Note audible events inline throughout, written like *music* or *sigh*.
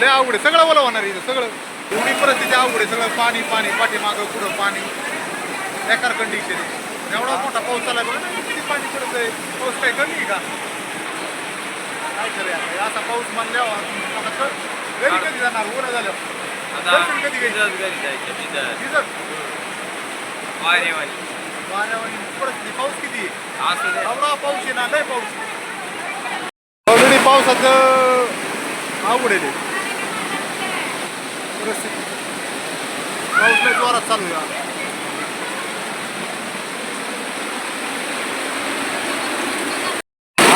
लय अवघड आहे. सगळं ओलं होणार इथं सगळं. एवढी परिस्थिती अवघड आहे सगळं पाणी पाणी पाठीमागं पुढं पाणी? बेकार कंडिशन आहे. एवढा मोठा पाऊस बघा ना किती पाणी पडत आहे पाऊस काही कमी आहे का? काय खरं आता? असा पाऊस मानल्यावर घरी कधी जाणार? उन्हा झाल्यावर दर्शन कधी घ्यायचं? परिस्थिती पाऊस किती आहे? एवढा पाऊस आहे ना लय पाऊस ऑलरेडी पावसाचं ते. परिस्थिती पाऊस लय जोरात चालू आहे.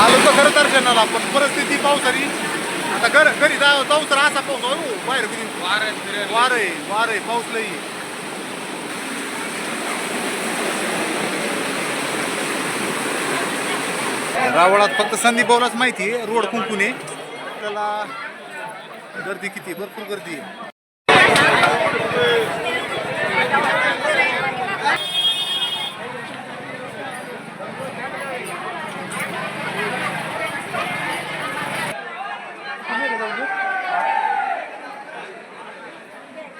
आलो तर खरं दर्शनाला पण परिस्थिती पावसाची आता घर घरी जा जाऊ तर असा पाऊस अहो, बाहेर कधी वारे आहे वार आहे पाऊस लई. रावळात फक्त संदीप भाऊलाच माहिती आहे रोड कुंकून आहे आपल्याला गर्दी किती? भरपूर गर्दी आहे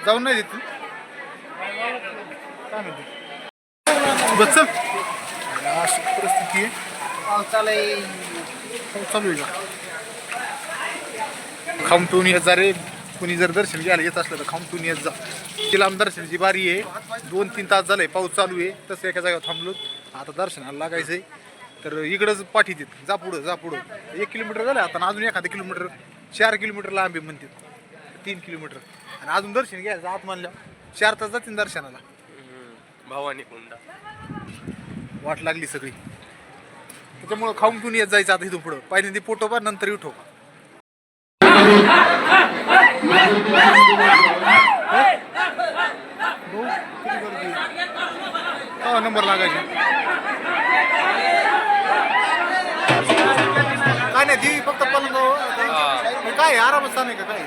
जाऊन नाही देत काय म्हणते? बस चल. अशी परिस्थिती आहे. चालू आहे का? येत जा रे. कुणी जर दर्शन घ्यायला येत असलं तर पिऊन येत जा. तिला आम दर्शनाची बारी आहे. दोन तीन तास झालंय पाऊस चालू आहे. तसं एका जागेवर थांबलो. आता दर्शनाला लागायचंय. तर इकडंच पाठी देत. जा पुढं जा पुढं. एक किलोमीटर झालं आता. अजून एखादं किलोमीटर चार किलोमीटर लांबी म्हणतात तीन किलोमीटर. आणि अजून दर्शन घ्यायचं आत मानल्या चार तास जातील दर्शनाला. भवानी कुंडा. वाट लागली सगळी. त्याच्यामुळं खाऊन पिऊन येत जायचं आता इथून पुढं. पहिल्यांदा पोटोबा नंतर हा नंबर लागायचे. काय नाही ती फक्त हे. काय आरामच नाही का काय?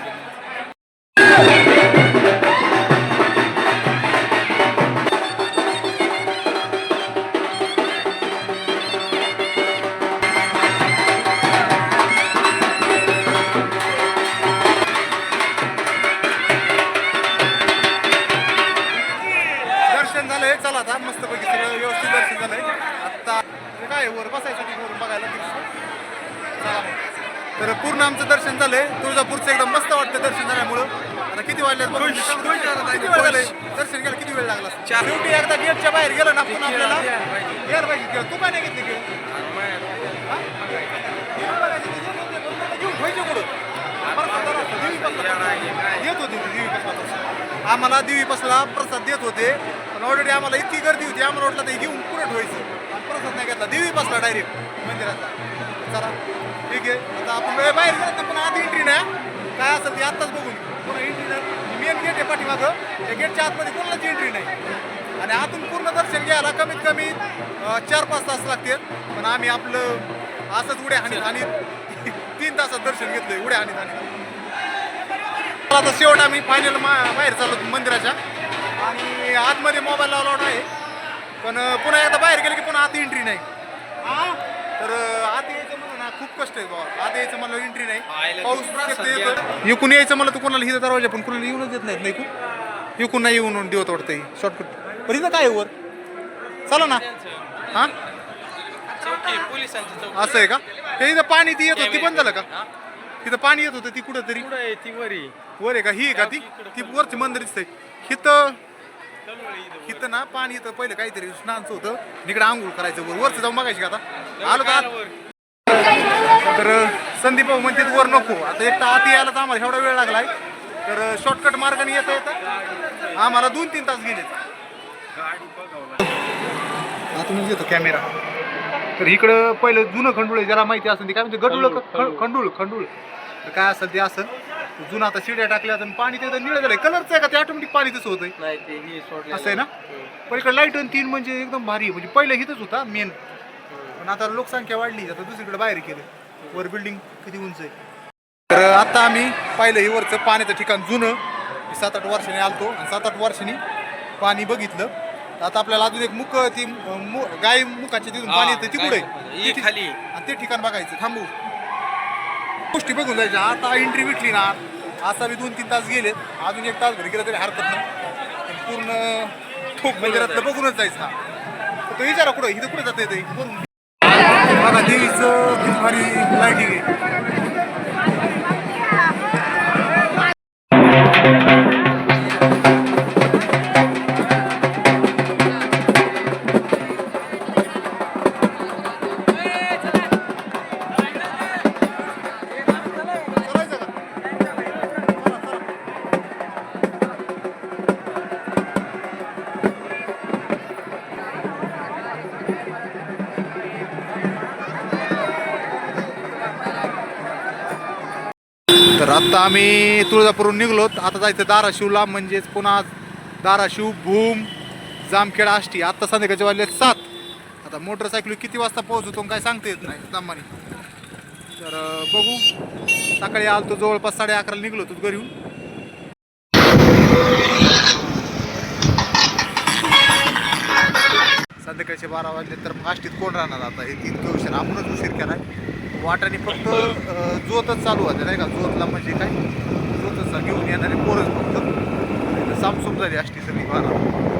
झालंय. चला आता मस्त पैकी सगळं व्यवस्थित दर्शन झालंय. आता काय वर बसायसाठी वरून बघायला. तर पूर्ण आमचं दर्शन झालंय. तुळजापूरचं एकदम मस्त वाटतं दर्शन झाल्यामुळं. आता किती वाजल्यात. किती वेळ झालंय? दर्शन घ्यायला किती वेळ लागला? शेवटी एकदा गेटच्या बाहेर गेलो ना आपण आपल्याला पाहिजे. गेलं. तू काय नाही घेतली गेलं घेऊन ठेवायचे कुठं आम्हाला देवी प्रसाद देत होते. पण ऑलरेडी आम्हाला इतकी गर्दी होती आम्हाला वाटलं ते घेऊन पुढे व्हायचं आणि प्रसाद नाही घेतला देवी बसला डायरेक्ट मंदिराचा. चला ठीक आहे. आता आपण वेळ बाहेर गेलो पण आधी एंट्री नाही काय असेल ते आत्ताच बघून. पुन्हा एंट्री नाही. मेन गेट आहे पाठीमागं. त्या गेटच्या आतमध्ये कोणाची एंट्री नाही. आणि आतून पूर्ण दर्शन घ्यायला कमीत कमी चार पाच तास लागतील. पण आम्ही आपलं असंच उड्या हाणीत आणि *laughs* तीन तासात दर्शन घेतलं उड्या हाणीत आणि आता शेवट आम्ही फायनल बाहेर चाललो मंदिराच्या. आणि आतमध्ये मोबाईल लावला आहे पण पुन्हा एकदा बाहेर गेलं की पुन्हा आत एंट्री नाही. तर आत यायचं म्हणून ना खूप कष्ट आहे बाबा. आत यायचं मला एंट्री नाही. पाऊस. इकून यायचं मला तर कोणाला हिथं दरवाजा पण कोणाला येऊनच देत नाहीत नाही इकून इकून नाही येऊन देवत वाटतं शॉर्टकट पण इथं काय वर? चला ना. हां? असं आहे का? ते इथं पाणी ती येत होती ती बंद झालं का? हा? तिथं पाणी येत होतं ती कुठं तरी. ती वरी? वर आहे का? ही आहे का ती? ती वरची मंदिर दिसतंय हिथं इथं ना पाणी येतं. पहिलं काहीतरी स्नानचं होतं. इकडे आंघोळ करायचं वर. वरचं जाऊन बघायची का आता? आलो का तर संदीप भाऊ म्हणते वर नको. आता एक तर आत यायला तर आम्हाला एवढा वेळ लागलाय. तर शॉर्टकट मार्गाने येता येतं आम्हाला दोन तीन तास गेले आतूनच घेतो कॅमेरा तर इकडं पहिलं जुनं खंडूळ आहे. ज्याला माहिती असेल ते काय म्हणजे गडूळ खंडूळ खंडूळ. तर काय असेल ते असेल. जुनं आता शिड्या टाकल्या आणि पाणी ते निळं झालंय. कलरचं आहे का? ते ऑटोमॅटिक पाणी तसं होतंय. नाही ते ही सोडले असं आहे ना? पण इकडे लाइट आणि तीन म्हणजे एकदम भारी आहे. म्हणजे पहिलं इथंच होता मेन पण आता लोकसंख्या वाढली आता दुसरीकडे बाहेर केलं वर बिल्डिंग किती उंच आहे? तर आता आम्ही पाहिलं हे वरचं पाण्याचं ठिकाण जुनं. सात आठ वर्षांनी आलतो आणि सात आठ वर्षांनी पाणी बघितलं. तर आता आपल्याला अजून एक मुख ती मु- गाय मुखाची तिथून पाणी येतं ती कुठे ही खाली. आणि ते ठिकाण बघायचं. थांबू. गोष्टी बघून जायच्या. आता एंट्री भेटली ना असा बी दोन तीन तास गेले. अजून एक तास घरी गेला तरी हरकत नाही. पण पूर्ण मंदिरातलं म्हणजे बघूनच जायचं हा. तो विचारा कुठं इथं कुठं जाता ते? बघा देवीचं किती लाईटिंग आहे. आता आम्ही तुळजापूरहून निघलो. आता जायचं दाराशिवला म्हणजेच पुन्हा धाराशिव भूम जामखेड आष्टी. आत्ता संध्याकाळचे वाजले सात. आता मोटरसायकल किती वाजता पोहोचतो काय सांगता येत नाही दमाने तर बघू. सकाळी आलतो जवळपास साडे अकराला निघलो तू घरी संध्याकाळचे बारा वाजले तर मग आष्टीत कोण राहणार आता? हे तीन उशीर आपणच उशीर केला. वाटाने फक्त जोतच चालू होते नाही का? जोतला म्हणजे काय? जोतच घेऊन येणारे पोरच फक्त. सामसूम झाली असती सगळी बारा